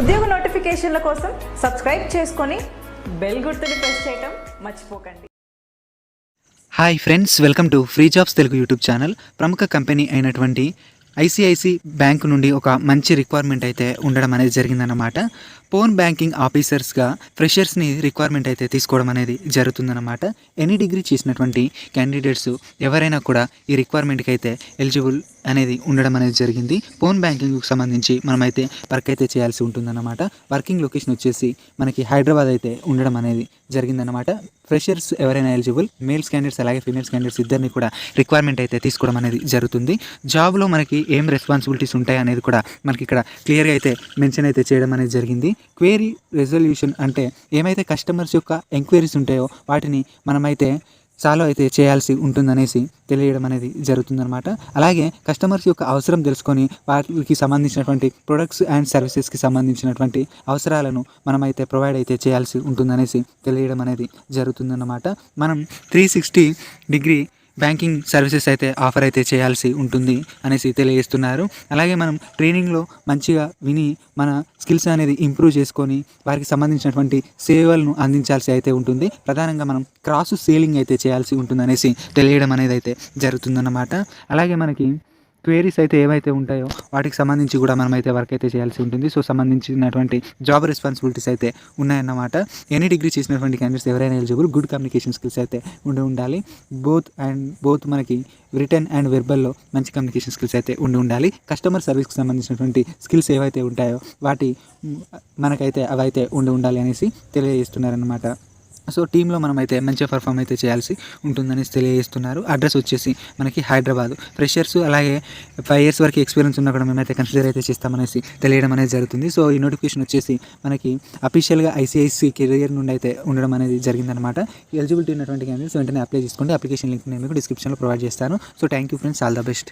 ఉద్యోగ నోటిఫికేషన్ల కోసం సబ్స్క్రైబ్ చేసుకొని బెల్ గుర్తుని ప్రెస్ చేయటం మర్చిపోకండి. Hi friends welcome to free jobs Telugu YouTube channel ప్రముఖ కంపెనీ అయినటువంటి ఐసిఐసి బ్యాంక్ నుండి ఒక మంచి రిక్వైర్మెంట్ అయితే ఉండడం అనేది జరిగిందన్నమాట. ఫోన్ బ్యాంకింగ్ ఆఫీసర్స్గా ఫ్రెషర్స్ని రిక్వైర్మెంట్ అయితే తీసుకోవడం అనేది జరుగుతుందన్నమాట. ఎనీ డిగ్రీ చేసినటువంటి క్యాండిడేట్స్ ఎవరైనా కూడా ఈ రిక్వైర్మెంట్కి అయితే ఎలిజిబుల్ అనేది ఉండడం అనేది జరిగింది. ఫోన్ బ్యాంకింగ్కి సంబంధించి మనమైతే వర్క్ అయితే చేయాల్సి ఉంటుందన్నమాట. వర్కింగ్ లొకేషన్ వచ్చేసి మనకి హైదరాబాద్ అయితే ఉండడం అనేది జరిగిందన్నమాట. ఫ్రెషర్స్ ఎవరైనా ఎలిజిబుల్ మేల్స్ క్యాండిడేట్స్ అలాగే ఫీమేల్స్ క్యాండిడేట్స్ ఇద్దరిని కూడా రిక్వైర్మెంట్ అయితే తీసుకోవడం అనేది జరుగుతుంది. జాబ్లో మనకి ఏం రెస్పాన్సిబిలిటీస్ ఉంటాయి అనేది కూడా మనకి ఇక్కడ క్లియర్గా అయితే మెన్షన్ అయితే చేయడం అనేది జరిగింది. క్వేరీ రెజల్యూషన్ అంటే ఏమైతే కస్టమర్స్ యొక్క ఎంక్వైరీస్ ఉంటాయో వాటిని మనమైతే సాల్వ్ అయితే చేయాల్సి ఉంటుందనేసి తెలియడం అనేది జరుగుతుందనమాట అలాగే కస్టమర్స్ యొక్క అవసరం తెలుసుకొని వాటికి సంబంధించినటువంటి ప్రొడక్ట్స్ అండ్ సర్వీసెస్కి సంబంధించినటువంటి అవసరాలను మనమైతే ప్రొవైడ్ అయితే చేయాల్సి ఉంటుందనేసి తెలియడం అనేది జరుగుతుందన్నమాట. మనం three sixty degree banking services అయితే ఆఫర్ అయితే చేయాల్సి ఉంటుంది అనేసి తెలియజేస్తున్నారు. అలాగే మనం ట్రైనింగ్లో మంచిగా విని మన స్కిల్స్ అనేది ఇంప్రూవ్ చేసుకొని వారికి సంబంధించినటువంటి సేవలను అందించాల్సి అయితే ఉంటుంది. ప్రధానంగా మనం క్రాస్ సేలింగ్ అయితే చేయాల్సి ఉంటుంది అనేసి తెలియడం అనేది అయితే జరుగుతుందన్నమాట. అలాగే మనకి క్వేరీస్ అయితే ఏవైతే ఉంటాయో వాటికి సంబంధించి కూడా మనం అయితే వర్క్ అయితే చేయాల్సి ఉంటుంది. సో సంబంధించినటువంటి జాబ్ రెస్పాన్సిబిలిటీస్ అయితే ఉన్నాయన్నమాట. ఎనీ డిగ్రీ చేసినటువంటి క్యాండిడేట్స్ ఎవరైనా ఎలిజిబుల్ గుడ్ కమ్యూనికేషన్ స్కిల్స్ అయితే ఉండి ఉండాలి. బోత్ అండ్ బోత్ మనకి రిటర్న్ అండ్ వెర్బల్లో మంచి కమ్యూనికేషన్ స్కిల్స్ అయితే ఉండి ఉండాలి. కస్టమర్ సర్వీస్కి సంబంధించినటువంటి స్కిల్స్ ఏవైతే ఉంటాయో వాటి మనకైతే అవైతే ఉండి ఉండాలి అనేసి తెలియజేస్తున్నారనమాట సో టీంలో మనం అయితే మంచిగా పర్ఫామ్ అయితే చేయాల్సి ఉంటుందని తెలియజేస్తున్నారు. అడ్రస్ వచ్చేసి మనకి హైదరాబాద్. ఫ్రెషర్స్ అలాగే ఫైవ్ ఇయర్స్ వరకు ఎక్స్పీరియన్స్ ఉన్నా కూడా మేమైతే కన్సిడర్ అయితే చేస్తామనేసి తెలియడం అనేది జరుగుతుంది. సో ఈ నోటిఫికేషన్ వచ్చేసి మనకి అఫీషియల్గా ఐసీఐసీ కెరియర్ నుండి అయితే ఉండడం అనేది జరిగిందనమాట ఎలిజిబిలిటీ ఉన్నటువంటి క్యాండిడేట్స్ వెంటనే అప్లై చేసుకోండి. అప్లికేషన్ లింక్ నేను మీకు డిస్క్రిప్షన్లో ప్రొవైడ్ చేస్తాను. So thank you friends all the best